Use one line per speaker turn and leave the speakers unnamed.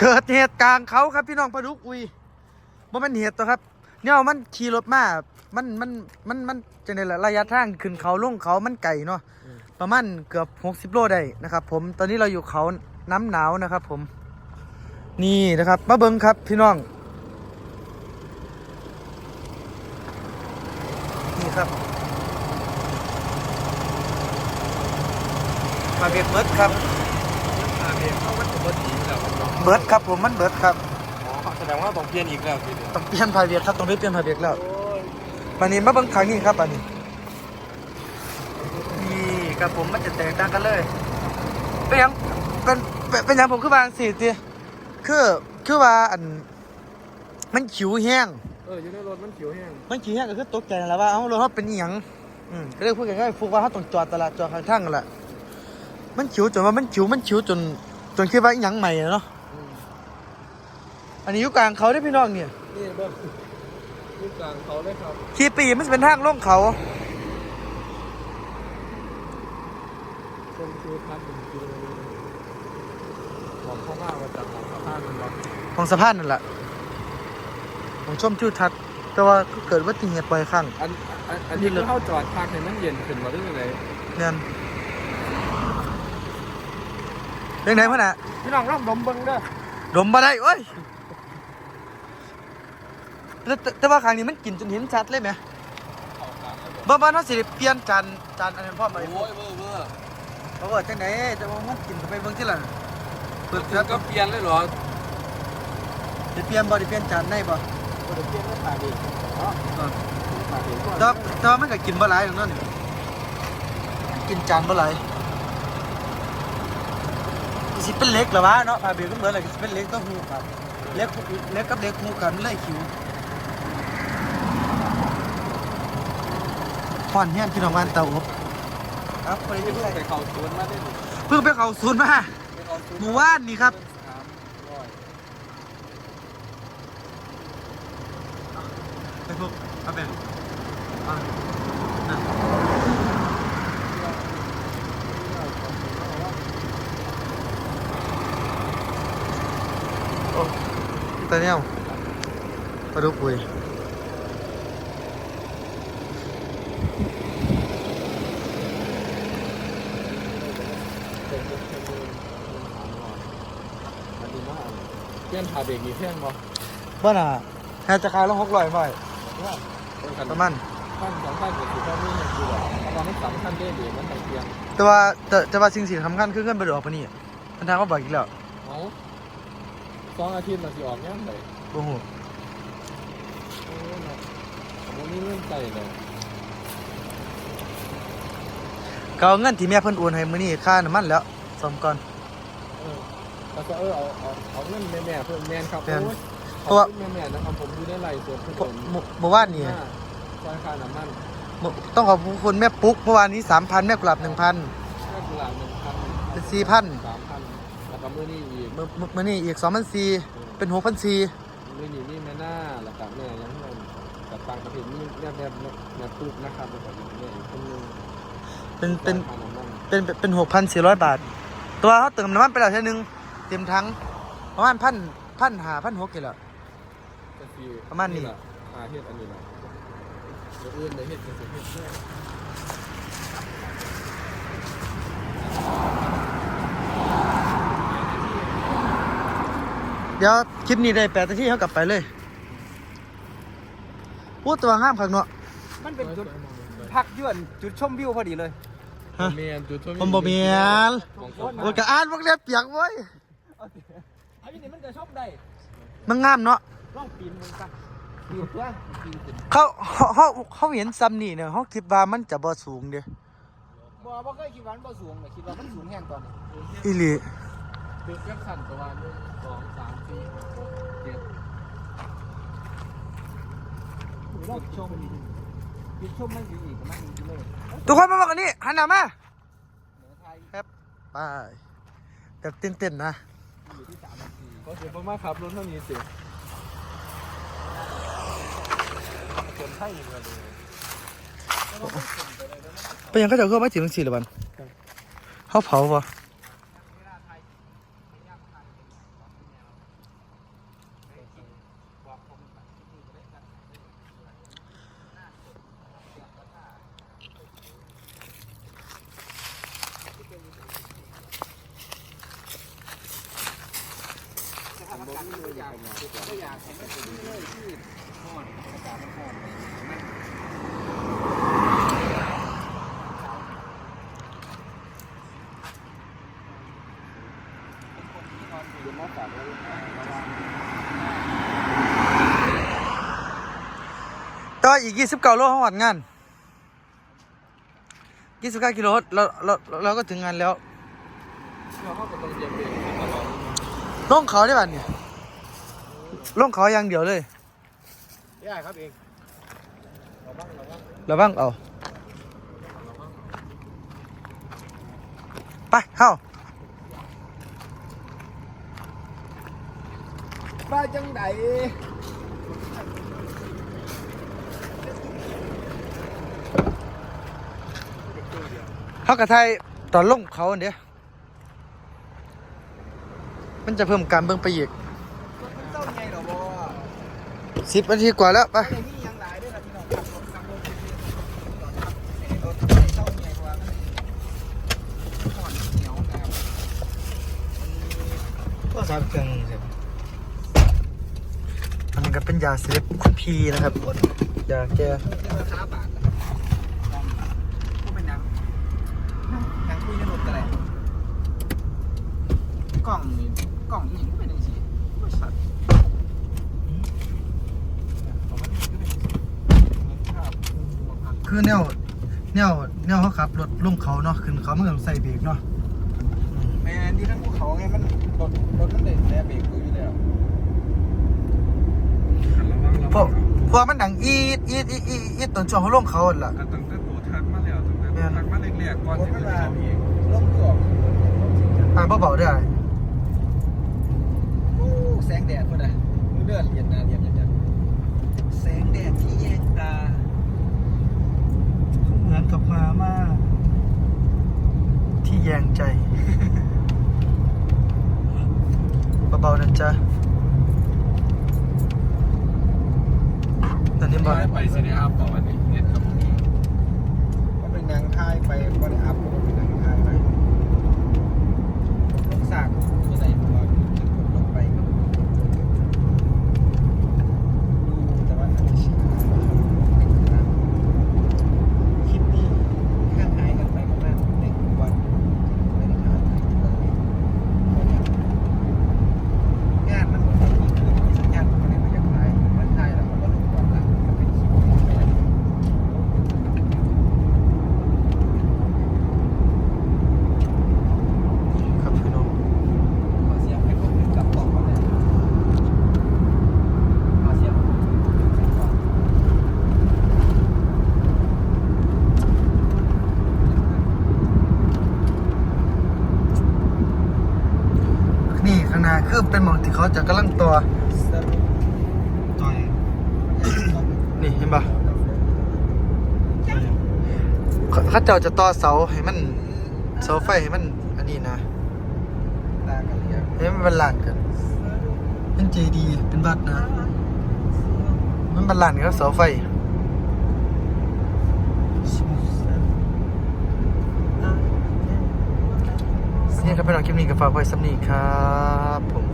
เกิดเหตุกลางเขาครับพี่น้องปลาดุกอุยบ่แมันเหตุตัวครับเนี่ยมันขี่รถมา มันมันมันมันจะในระยะทางขึ้นเขาลงเขามันไก่เนาะประมาณเกือบ60โลได้นะครับ ผมตอนนี้เราอยู่เขาน้ำหนาวนะครับ ผม นี่นะครับมาเบิ้งครับพี่น้องนี่ครับมาเบียดเบิร์ดครับ
อา เบียเขาวัตถุประสงค์แล้วครับเนาะ
เบิร์ดครับผมมันเบิร์ดครับ
อ๋อแสดงว่าต้องเปลี่ยนอีกแล้วทีเดียว
ต้องเปลี่ยนพาเบียดครับต้องได้เปลี่ยนพาเบียดแล้ว
โอ้ย
วันนี้มาเบิ่งทางนี้ครับอันนี้นี่กับผมมันจะแตกต่างกันเลยเป็นหยังเป็นเป็นเป็นหยังผมคือบางสิตีคือคือว่าอัน มันขิวแห้ง
เอออยู่ในรถมันเขียวแห้ง
มันขิวแห้งก็คือตกใจนั่นแหล้วว่าเอ้ารถเขาเป็นอีหยังอืมก็เลยพูดกันง่ายๆฟุกว่าเขาต้องจอดตลาดจอดข้างทางกันแหละมันขิวจนว่ามันขิวมันขิวจน จนคิดว่าอีหยังใหม่อะเนาะอันนี้อยู่กลางเขาได้อพี่น้องเนี่ย
นี่เบิ้งนี่กลางเขาเลยครับ
ขี่ปีมันจะเป็นทางล่องเขา
ชมคิวทัศน์เป็นคิวของเข้ามาว่าจากของสะพานมันวะ
ของสะพานนั่นแหละของชมทิวทัศน์แต่ว่าก็เกิดอุบัติเหตุบ่อยครั้ง
อันอันอันนี้คือเข้าจอดพักให้มันเย็นขึ้นมาได้ยังไง
เนี่ย เรื่องไหนพ่อน่ะ
พี่น้องรับดมเบิ้งเด้อ
ดมมาได้โอ้ยแต่แต่แต่ว่าครั้งนี้มันกินจนเห็นชัดเลยไหมบ้าบ้านเขาสิได้เปลี่ยนจานจานอันนั้นพ่อมา
โอ้ยเบ้อเบ้อ
เขาบอกจังไหนจะว่ามันกินเข้าไปเบิ่งที่หลังเปิด
แล้
เสื้อ
วก็เปลี่ยนเลยเหรอ
จะเปลี่ยนบ่ได้เปลี่ยนจานได้บ่
ก็จะเปลี่ยนไม่ขาดอีกอ๋อขาดอีกก่อน
แต่ว่าแต่ว่ามันก็กินบ่หลายอย่างนั้นกินจานบ่หลายก็ สิเป็นเล็กเหรอวะเนาะพาเบลก็เหมือนอะไรก็สิเป็นเล็กก็หูครับเล็กเล็กกับเล็กหูกันเลยคิวผ่อนเฮียนพี่น้องบ้านเตาอบครับคนนี้
ที่
เพิ่
เพิ่งไปเข้าสวนมาได้หนิ
เพิ่งไปเขาศูนย์มา
ไปเข้าสวน
หมู่บ้านนี่ครับ
สามร้อย
ไปพวกเอาไปเอาน่ะโอ้ ตาเนี่ยปลาดุกปุย
อันนี้ว่าเปลี่ยนผ่าเบรกมีเพียงบ่
บ้านอะแค่จะขายละหกร้อยบ่อย
ว่าเป็นขัน
ประมาณ
ขั้นสองขั้นก็คือขั้นนี้คือแบบตอนนั้นสามขั้นได้เบรกมันต้องเปลี่ยน
แต่ว่าแต่แต่ว่าสิ่งสิ่งสำคัญคือเงินไปดอกปะนี่มันทางเขาบอกอีกแล้ว
เอา สองอาทิตย์มันสิออกยังไง
โอ้โห
โอ้ยนะผมมีเงื่อนใจเลย
ก็เอาเงินที่แม่เพิ่นโอนให้มื้อนี้ค่าน้ำมันแล้วสมก่อน
เออแล้วก็เออเอาเอาเอาเงินแม่แม่ๆเพิ่มแมนครับ
แม่น
โอ้ย
เพราะว่า
ขอบคุณแม่ๆนะครับผมอยู่ในไลฟ์สดทุก
เพ
ค
ราะ
น
เมื่อเมื่อวานนี่
ซอยคาน้ำมัน
เมื่อต้องขอบคุณแม่ปุ๊กเมื่อวานนี้สามพันแม่กลับหนึ่งพัน
แค่กุหลาบหนึ่งพัน
เป็นสี่พัน
สามพัน แล้วก็มื้อนี้อีก
เมื่อเมื่อมื่อนี้อีกสองพันสี่เป็นหกพันสี่
มื้อนี้มีแม่หน้าแล้วก็แม่ยังเงินกับต่างประเทศนี่แม่แบบแม่ปุ๊กนะครับแล้วก็อีกแม่อีกคนนึง
เป็นเป็น
ซอยคาน้ำมัน
เป็นเป็นเป็นหกพันสี่ร้อยบาท ตัวเขาเติมน้ำมันไปแล้วเท่านึงเต็มทั้งประมาณพันพันหาพันหกกี่แล้ว
ก็คือ
ประมาณนี้
แหละอาเฮ็ดอันนี้แหละเดี๋ยวอื่นเดี๋ยวเฮ็ดจะเฮ็ดเฮ็ด เฮ็ด
เดี๋ยวคลิปนี้ได้แปดนาทีเขากลับไปเลยพูดตัวห้ามขังเนาะ
มันเป็นจุดพักยวนจุดชมวิวพอดีเลย
ฮะ
เมียนจุดชม
ผมบอกเมียน
ของเขา
โอ้ยกะอ่านพวกเรียบเปียกเว้ย
อันนี้มันจะชมได้
มันงามเนาะ
ร่องปีนมันกันปีนตัวปีนขึ้น
เขาเขาเขาเขาเห็นซ้ำนี่เนี่ยเขาคิดว่ามันจะบ่สูงเด้
บ่บ่เคยคิดว่ามันบ่สูงเลยคิดว่ามันสูงแห้งตอนนี้
อีหลี
จุดแค่สั่นประมาณหนึ่งสองสามสี่ห้าหกเจ็ด
ร่องชมจุดชมมันอยู่อีกมาณนี้เลย
ทุกคนมาบอกกันนี่หันหน้ามา
เหนือไทย
ไปแบบเต้นๆนะ
อยู่ที่สามนาที
เขาเสียประมาณขับรถเท่านี้สิคนไทยอีกแล้วเลย
ไปยังเขาจะเข้ามาถึงสี่หรือวันเขาเผาปะ
อา ก็อยากยากเห็นมันเป็นเลยที่ห้อนอากาศมันห้อนมันเป็นคนที่นอนอยู่มอสามเลยระวัง
ต่ออีก29โลของวัดงาน29กิโลเราเราเราก็ถึงงานแล้ว
เราก็ต้องเหยียบเบรกตลอด
ลงเขาได้ป่ะเนี่ย ลงเขาอย่างเดียวเลย
ได้ครับเองเราบ้างเราบ้าง
ระวังเอาไปเข้า
บ้าจังได
เขากระไทยตอนลงเขาอันเดียวมันจะเพิ่มการเบิ่งไปอีก
มันเจ้าไงเหรอบ่
สิบนาทีกว่าแล้วไป
อย่างนี้ยังหลายด้วยครับพี่น้องครับรถขับรถรถเจ้าไงกว่ามันห่อนเหนียวนะครับ
ก็สามเครื่องอันนี้ก็เป็นยาเสพคุณพีนะครับยาแก้
ราคาบาทนะครับก็เป็นหนังหนังคุยในรถกันแหละกล่องนี่กล่องนี่ก็เป็นอย่างนี้บริษัทของมันก็เป็นครับ
คือแนวแนวแนวเขาขับรถลงเขาเนาะขึ้นเขามันก็ต้องใส่เบรกเนาะ
แมนที่ทั้งภูเขาไงมันรถรถมันเด็ดแซ่เบรกอยู่แล้ว
ระวังระ
เพราะ
วัง
เพราะมันดังอีดอีดอีดอีดอีดตอนช่วงเขาลงเขาหั่นล่ะ
ตั้งแต่ตัวทักมาแล้วตั้งแต่ตัวทักมาแรกๆก่อน
รถ
ที่
มั
มันน
มา
จะเข้าเอง
ล่มกรอบ
อ่าเบาๆได้
โอ้แสงแดดพอดีมือเลือดเย็นนะเย็นจัดแสงแดดที่แยงตา
เหมือนกับมาม่าที่แยงใจ เบาๆนะจ๊ะตอนนี้บอล
ไปซีนีอาร์ต่อวันนี้เน็ตครับ
ก็เป็นนางท้ายไปบริอัพก็เป็นนางทายไปลงสากที่ไหนผมว่าจะกดลงไปก็ดูแต่ว่าอาจจะช้าคลิปนี้ห่างหายกันไปประมาณหนึ่งวันไม่ได้ถ่ายเลยงานมันมีคืนมีสัญญาณมันเลยไม่อยากถ่ายมันถ่ายแล้วมันก็ลงก่อนหลังก็เป็นคลิปไปแล้ว
ครับพี่น้อง
ขอเสียงให้คนอื่นกลับกล่องมาเลยขอเสียงให้คนอื่นกลับกล่อง
นี่ ข้างหน้าคือเป็นหมองที่เขาจะกำลังตัว
สรุป
ต่อยนี่เห็นปะเขาเขาเจ้าจะต่อเสาให้มัน เสาไฟให้มัน อันนี้นะ
ตากันเรียก
ให้มันบาลานซ์กันเป็นเจดี เป็นวัดนะ มันบาลานซ์กับเสาไฟ นี่ ครับพี่น้องคลิปนี้ก็ฝากไว้สำนีครับผม